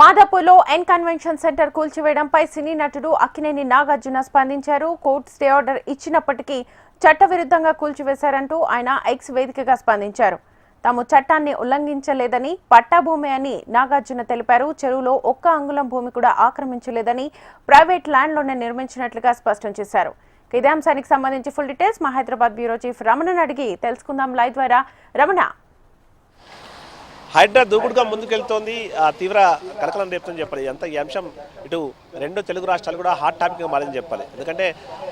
మాదాపూర్లో N convention centre కూల్చివేయడంపై సినీ నటుడు అక్కినేని నాగార్జున స్పందించారు. Court stay order ఇచ్చినప్పటికీ చట్టవిరుద్ధంగా కూల్చివేశారంటూ ఆయన ఎక్స్ వేదికగా స్పందించారు. తాము చట్టాన్ని ఉల్లంఘించలేదని పట్టాభూమి అని నాగార్జున తెలిపారు. చెరువులో ఒక్క అంగుళం భూమి కూడా ఆక్రమించలేదని ప్రైవేట్ ల్యాండ్లోనే నిర్మించినట్లుగా స్పష్టం చేశారు. ఇదే అంశానికి సంబంధించి ఫుల్ డీటెయిల్స్ మా హైదరాబాద్ బ్యూరో చీఫ్ రమణను అడిగి తెలుసుకుందాం. లైవ్ ద్వారా రమణ హైడ్రా దూకుడుగా ముందుకెళ్తోంది. ఆ తీవ్ర కలకలం రేపుతుంది చెప్పాలి. ఎంత ఈ అంశం. ఇటు రెండు తెలుగు రాష్ట్రాలు కూడా హాట్ టాపిక్గా మారిందని చెప్పాలి. ఎందుకంటే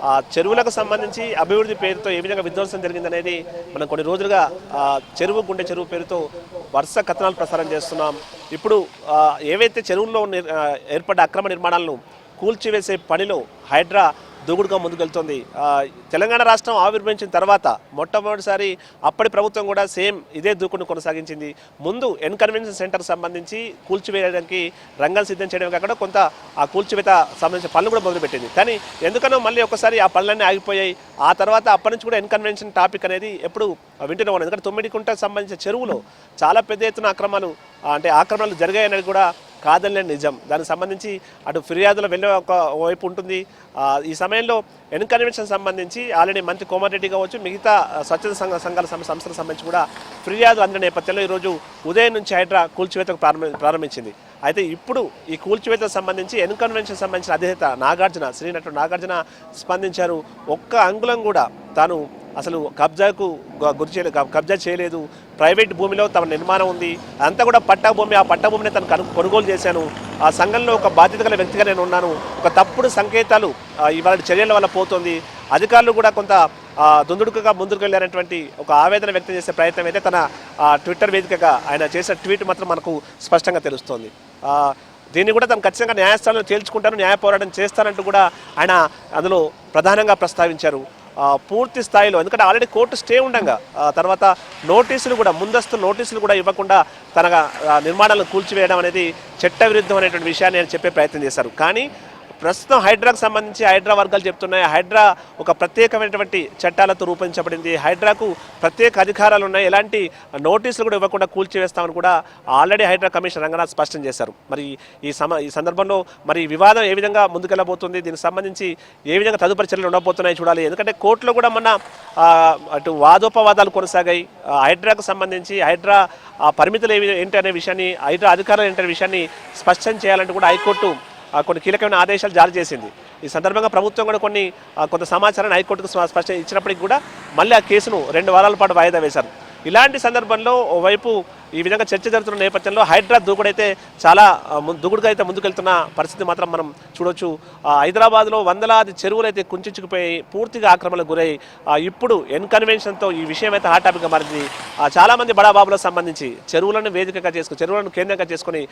ఆ చెరువులకు సంబంధించి అభివృద్ధి పేరుతో ఏ విధంగా విధ్వంసం జరిగిందనేది మనం కొన్ని రోజులుగా చెరువు గుండె చెరువు పేరుతో వరుస కథనాలు ప్రసారం చేస్తున్నాం. ఇప్పుడు ఏవైతే చెరువుల్లో ఏర్పడ్డ అక్రమ నిర్మాణాలను కూల్చివేసే పనిలో హైడ్రా దూకుడుగా ముందుకెళ్తోంది. తెలంగాణ రాష్ట్రం ఆవిర్భవించిన తర్వాత మొట్టమొదటిసారి అప్పటి ప్రభుత్వం కూడా సేమ్ ఇదే దూకుడును కొనసాగించింది. ముందు ఎన్ కన్వెన్షన్ సెంటర్ సంబంధించి కూల్చివేయడానికి రంగాలు సిద్ధం చేయడం కాకుండా కొంత ఆ కూల్చివేత సంబంధించిన పనులు కూడా మొదలుపెట్టింది. కానీ ఎందుకనో మళ్ళీ ఒకసారి ఆ పనులన్నీ ఆగిపోయాయి. ఆ తర్వాత అప్పటి నుంచి కూడా ఎన్ కన్వెన్షన్ టాపిక్ అనేది ఎప్పుడు వింటూనే ఉన్నాను ఎందుకంటే తొమ్మిది కుంటకు సంబంధించిన చెరువులో చాలా పెద్ద ఎత్తున అక్రమాలు అంటే ఆక్రమణలు జరిగాయనేది కూడా కాదనిలే నిజం. దానికి సంబంధించి అటు ఫిర్యాదులు వెళ్ళే ఒక వైపు ఉంటుంది. ఈ సమయంలో ఎన్కన్వెన్షన్ సంబంధించి ఆల్రెడీ మంత్రి కోమారెడ్డి కావచ్చు మిగతా స్వచ్ఛత స్వచ్ఛంద సంఘ సంఘాల సంస్థలకు సంబంధించి కూడా ఫిర్యాదు అందిన నేపథ్యంలో ఈరోజు ఉదయం నుంచి హైడ్రా కూల్చివేతకు ప్రారంభ ప్రారంభించింది. అయితే ఇప్పుడు ఈ కూల్చివేతకు సంబంధించి ఎన్కన్వెన్షన్ సంబంధించిన అధినేత నాగార్జున శ్రీ నటుడు నాగార్జున స్పందించారు. ఒక్క అంగుళం కూడా తాను అసలు కబ్జాకు గురి చేయలేదు కబ్జా చేయలేదు. ప్రైవేట్ భూమిలో తమ నిర్మాణం ఉంది. అంతా కూడా పట్టా భూమి ఆ పట్టా భూమిని తను కను- కొనుగోలు చేశాను. ఆ సంఘంలో ఒక బాధ్యత గల వ్యక్తిగా నేను ఉన్నాను. ఒక తప్పుడు సంకేతాలు ఇవాళ చర్యల వల్ల పోతుంది. అధికారులు కూడా కొంత దుందుడుకగా ముందుకు వెళ్ళారనేటువంటి ఒక ఆవేదన వ్యక్తం చేసే ప్రయత్నం అయితే తన ట్విట్టర్ వేదికగా ఆయన చేసిన ట్వీట్ మాత్రం మనకు స్పష్టంగా తెలుస్తోంది. దీన్ని కూడా తను ఖచ్చితంగా న్యాయస్థానంలో తేల్చుకుంటాను న్యాయ పోరాటం చేస్తానంటూ కూడా ఆయన అందులో ప్రధానంగా ప్రస్తావించారు. పూర్తి స్థాయిలో. ఎందుకంటే ఆల్రెడీ కోర్టు స్టే ఉండగా. తర్వాత నోటీసులు కూడా ముందస్తు నోటీసులు కూడా ఇవ్వకుండా తన నిర్మాణాలను కూల్చివేయడం అనేది చట్టవిరుద్ధం అనేటువంటి విషయాన్ని నేను చెప్పే ప్రయత్నం చేశారు. కానీ ప్రస్తుతం హైడ్రాకు సంబంధించి హైడ్రా వర్గాలు చెప్తున్నాయి. హైడ్రా ఒక ప్రత్యేకమైనటువంటి చట్టాలతో రూపొందించబడింది. హైడ్రాకు ప్రత్యేక అధికారాలు ఉన్నాయి. ఎలాంటి నోటీసులు కూడా ఇవ్వకుండా కూల్చివేస్తామని కూడా ఆల్రెడీ హైడ్రా కమిషన్ రంగనాథ్ స్పష్టం చేశారు. మరి ఈ సమ ఈ సందర్భంలో మరి ఈ వివాదం ఏ విధంగా ముందుకెళ్ళబోతుంది? దీనికి సంబంధించి ఏ విధంగా తదుపరి చర్యలు ఉండబోతున్నాయి చూడాలి. ఎందుకంటే కోర్టులో కూడా మన అటు వాదోపవాదాలు కొనసాగాయి. హైడ్రాకు సంబంధించి హైడ్రా ఆ పరిమితులు ఏవి ఏంటి అనే విషయాన్ని హైడ్రా అధికారులు ఏంటనే విషయాన్ని స్పష్టం చేయాలంటే కూడా హైకోర్టు కొన్ని కీలకమైన ఆదేశాలు జారీ చేసింది. ఈ సందర్భంగా ప్రభుత్వం కూడా కొన్ని కొంత సమాచారాన్ని హైకోర్టుకు స్పష్టం ఇచ్చినప్పటికీ కూడా మళ్ళీ ఆ కేసును రెండు వారాల పాటు వాయిదా వేశారు. ఇలాంటి సందర్భంలో ఓవైపు ఈ విధంగా చర్చ జరుగుతున్న నేపథ్యంలో హైడ్రా దూకుడైతే చాలా దూకుడుగా అయితే ముందుకెళ్తున్న పరిస్థితి మాత్రం మనం చూడొచ్చు. ఆ, హైదరాబాద్లో వందలాది చెరువులు అయితే కుంచుకుపోయి పూర్తిగా ఆక్రమణకు గురై ఇప్పుడు ఎన్ కన్వెన్షన్తో ఈ విషయం అయితే హాట్ టాపిక్గా మారింది. ఆ, చాలా మంది బడాబాబులకు సంబంధించి చెరువులను వేదికగా చేసుకుని చెరువులను కేంద్రంగా చేసుకుని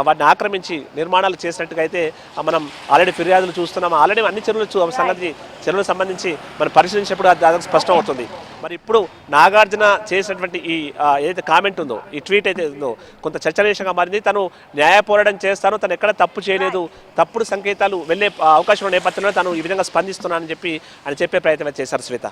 వాటిని ఆక్రమించి నిర్మాణాలు చేసినట్టుగా అయితే మనం ఆల్రెడీ ఫిర్యాదులు చూస్తున్నాం. ఆల్రెడీ అన్ని చెరువులు చూ- సంగతి చెరువులకు సంబంధించి మనం పరిశీలించినప్పుడు అది స్పష్టం అవుతుంది మరి ఇప్పుడు నాగార్జున చేసినటువంటి ఈ ఏదైతే కామెంట్ ఉందో ఈ ట్వీట్ అయితే కొంత చర్చనీయంగా మారింది. తను న్యాయ పోరాటం చేస్తాను తను ఎక్కడ తప్పు చేయలేదు తప్పుడు సంకేతాలు వెళ్ళే అవకాశం ఉన్న నేపథ్యంలో తను ఈ విధంగా స్పందిస్తున్నానని చెప్పి అని చెప్పే ప్రయత్నం చేశారు శ్వేత.